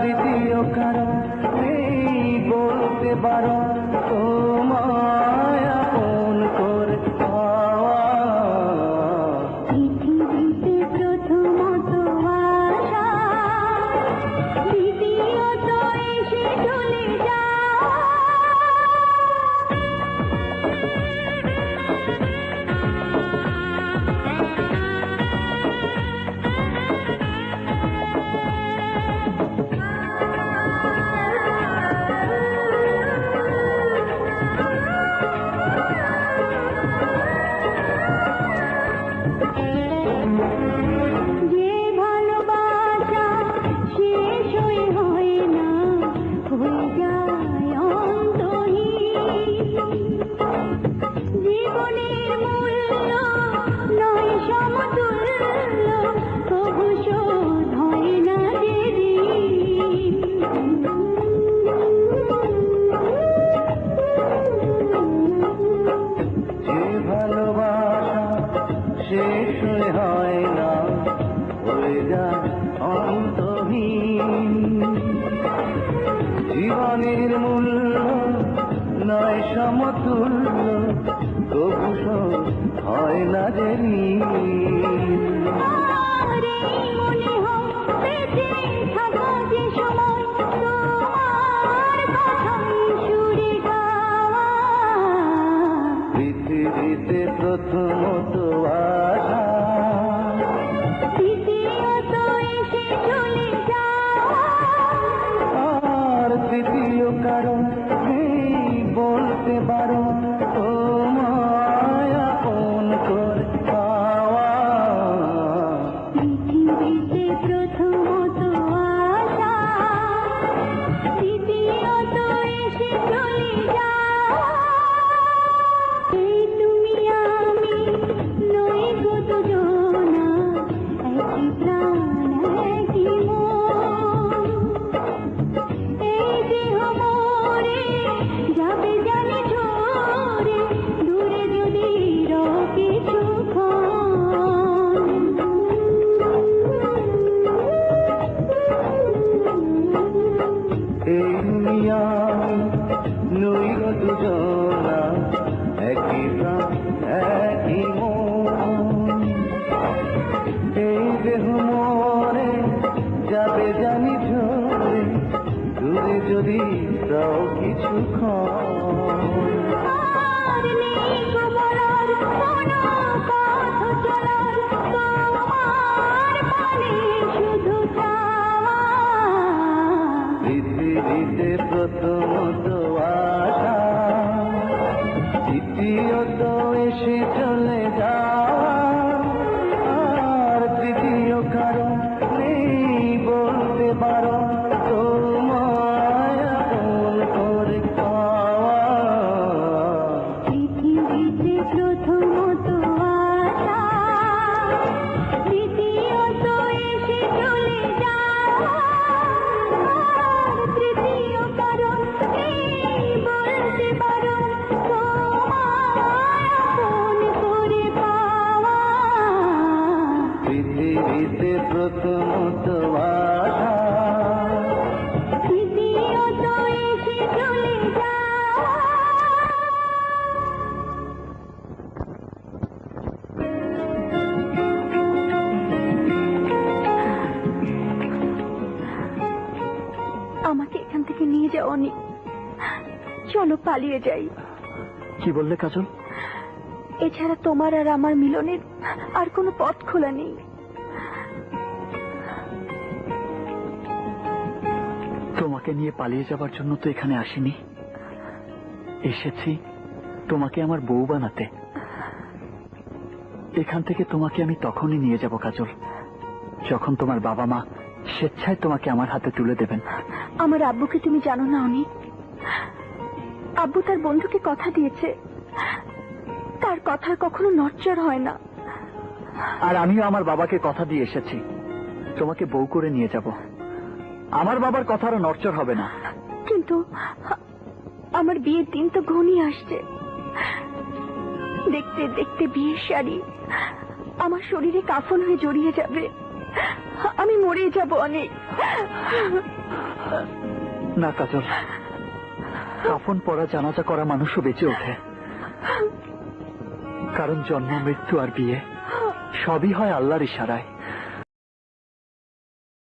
হবে প্রিয় কারণ এই বলতে পারো তোমার যে জীবনের মূল্য নয় সমতুল্য। তবু হয় না যে দুনিয়ায় নই দুজনা, একই প্রাণ, একই এই দেহ মরে যাবে জানি ঝরে দূরে যদি তাও কিছুক্ষণ আর এসে চলে অনেক চলো পালিয়ে যাই। কি বললে কাজল? এছাড়া তোমার আর আমার মিলনের আর কোনো পথ খোলা নেই। তোমাকে নিয়ে পালিয়ে যাবার জন্য তো এখানে আসিনি। এসেছি তোমাকে আমার বউ বানাতে। এখান থেকে তোমাকে আমি তখনই নিয়ে যাব কাজল। যখন তোমার বাবা মা স্বেচ্ছায় তোমাকে আমার হাতে তুলে দেবেন। আমার আব্বুকে তুমি জানো না অনেক? আব্বু তার বন্ধুকে কথা দিয়েছে। তার কথার কখনো নচ্চর হয় না। আর আমিও আমার বাবাকে কথা দিয়ে এসেছি। তোমাকে বউ করে নিয়ে যাব। আমার বাবার কথারও নড়চড় হবে না। কিন্তু আমার বিয়ের দিন তো ঘনিয়ে আসছে। দেখতে দেখতে বিয়ের শাড়ি আমার শরীরে কাফন হয়ে জড়িয়ে যাবে। আমি মরে যাব অনেক। না, কাজল। কাফন পরা জানাজা করা মানুষও বেঁচে ওঠে। কারণ জন্ম, মৃত্যু আর বিয়ে সবই হয় আল্লাহর ইশারায়।